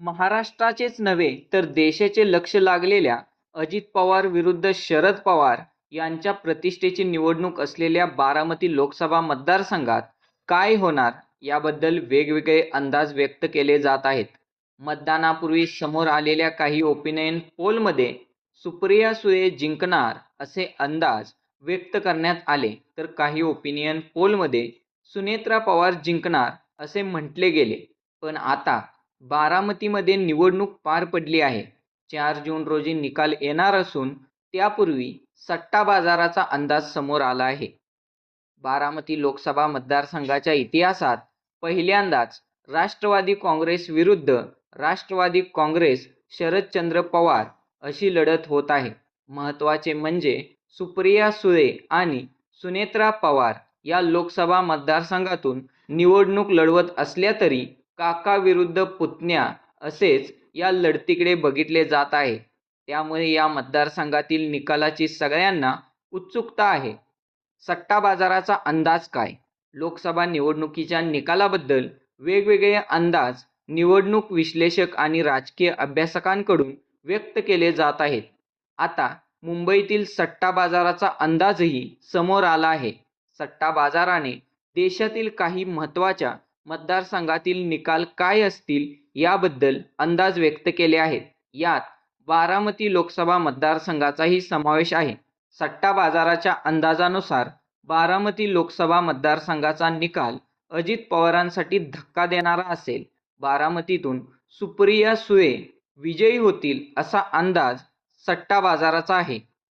महाराष्ट्राचेच नव्हे तर देशाचे लक्ष लागलेल्या अजित पवार विरुद्ध शरद पवार यांच्या प्रतिष्ठेची निवडणूक असलेल्या बारामती लोकसभा मतदारसंघात काय होणार याबद्दल वेगवेगळे अंदाज व्यक्त केले जात आहेत. मतदानापूर्वी समोर आलेल्या काही ओपिनियन पोलमध्ये सुप्रिया सुळे जिंकणार असे अंदाज व्यक्त करण्यात आले तर काही ओपिनियन पोलमध्ये सुनेत्रा पवार जिंकणार असे म्हटले गेले. पण आता बारामतीमध्ये निवडणूक पार पडली आहे. चार जून रोजी निकाल येणार असून त्यापूर्वी सट्टा बाजाराचा अंदाज समोर आला आहे. बारामती लोकसभा मतदारसंघाच्या इतिहासात पहिल्यांदाच राष्ट्रवादी काँग्रेस विरुद्ध राष्ट्रवादी काँग्रेस शरदचंद्र पवार अशी लढत होत आहे. महत्त्वाचे म्हणजे सुप्रिया सुळे आणि सुनेत्रा पवार या लोकसभा मतदारसंघातून निवडणूक लढवत असल्या तरी काका विरुद्ध पुतण्या असेच या लढतीकडे बघितले जात आहे. त्यामुळे या मतदारसंघातील निकालाची सगळ्यांना उत्सुकता आहे. सट्टा बाजाराचा अंदाज काय? लोकसभा निवडणुकीच्या निकालाबद्दल वेगवेगळे अंदाज निवडणूक विश्लेषक आणि राजकीय अभ्यासकांकडून व्यक्त केले जात आहेत. आता मुंबईतील सट्टा बाजाराचा अंदाजही समोर आला आहे. सट्टा बाजाराने देशातील काही महत्त्वाच्या मतदारसंघातील निकाल काय असतील याबद्दल अंदाज व्यक्त केले आहेत. यात बारामती लोकसभा मतदारसंघाचाही समावेश आहे. सट्टा बाजाराच्या अंदाजानुसार बारामती लोकसभा मतदारसंघाचा निकाल अजित पवारांसाठी धक्का देणारा असेल. बारामतीतून सुप्रिया सुये विजयी होतील असा अंदाज सट्टा बाजाराचा आहे.